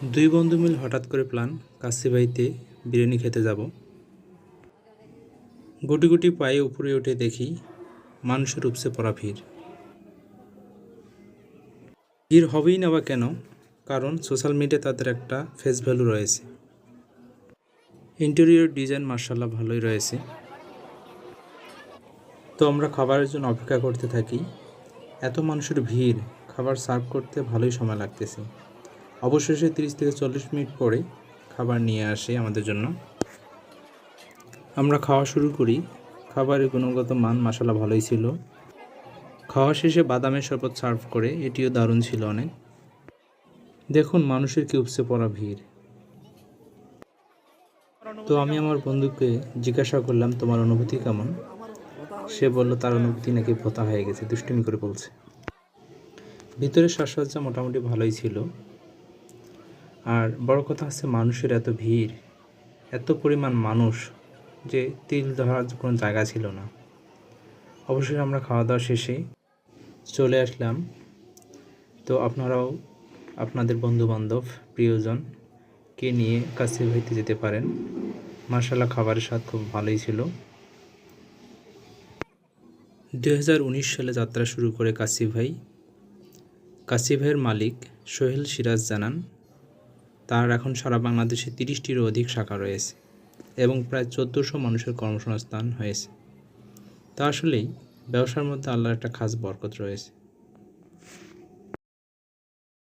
দুই বন্ধু মিল হঠাৎ করে প্ল্যান কাশিবাইতে বিরিয়ানি খেতে যাব। গুটি গুটি পায়ে উপরে উঠে দেখি মানুষের উপসে পড়া ভিড়। ভিড় হবেই না বা কেন, কারণ সোশ্যাল মিডিয়া তাদের একটা ফেস ভ্যালু রয়েছে। ইন্টেরিয়র ডিজাইন মার্শাল্লাহ ভালোই রয়েছে। তো আমরা খাবারের জন্য অপেক্ষা করতে থাকি। এত মানুষের ভিড়, খাবার সার্ভ করতে ভালোই সময় লাগতেছে। অবশেষে তিরিশ থেকে চল্লিশ মিনিট পরে খাবার নিয়ে আসে আমাদের জন্য। আমরা খাওয়া শুরু করি। খাবারের গুণগত মান মশলা ভালোই ছিল। খাওয়া শেষে বাদামের শরবত সার্ভ করে, এটিও দারুণ ছিল অনেক। দেখুন, মানুষের কি উপসে পড়া ভিড়। তো আমি আমার বন্ধুকে জিজ্ঞাসা করলাম, তোমার অনুভূতি কেমন? সে বলল, তার অনুভূতি নাকি ভোতা হয়ে গেছে, দুষ্টুমি করে বলছে। ভিতরের সাজসজ্জা মোটামুটি ভালোই ছিল। আর বড় কথা হচ্ছে মানুষের এত ভিড়, এত পরিমাণ মানুষ যে তিল ধরার কোনো জায়গা ছিল না। অবশ্যই আমরা খাওয়া দাওয়া শেষে চলে আসলাম। তো আপনারাও, আপনাদের বন্ধুবান্ধব প্রিয়জনকে নিয়ে কাছে হইতে যেতে পারেন। মার্শাল্লাহ খাবারের স্বাদ খুব ভালোই ছিল। দু হাজার উনিশ সালে যাত্রা শুরু করে কাশি ভাই। কাশি ভাইয়ের মালিক সোহেল সিরাজ জানান তার এখন সারা বাংলাদেশে তিরিশটিরও অধিক শাখা রয়েছে এবং প্রায় চোদ্দোশো মানুষের কর্মসংস্থান হয়েছে। তা আসলেই ব্যবসার মধ্যে আল্লাহর একটা খাস বরকত রয়েছে।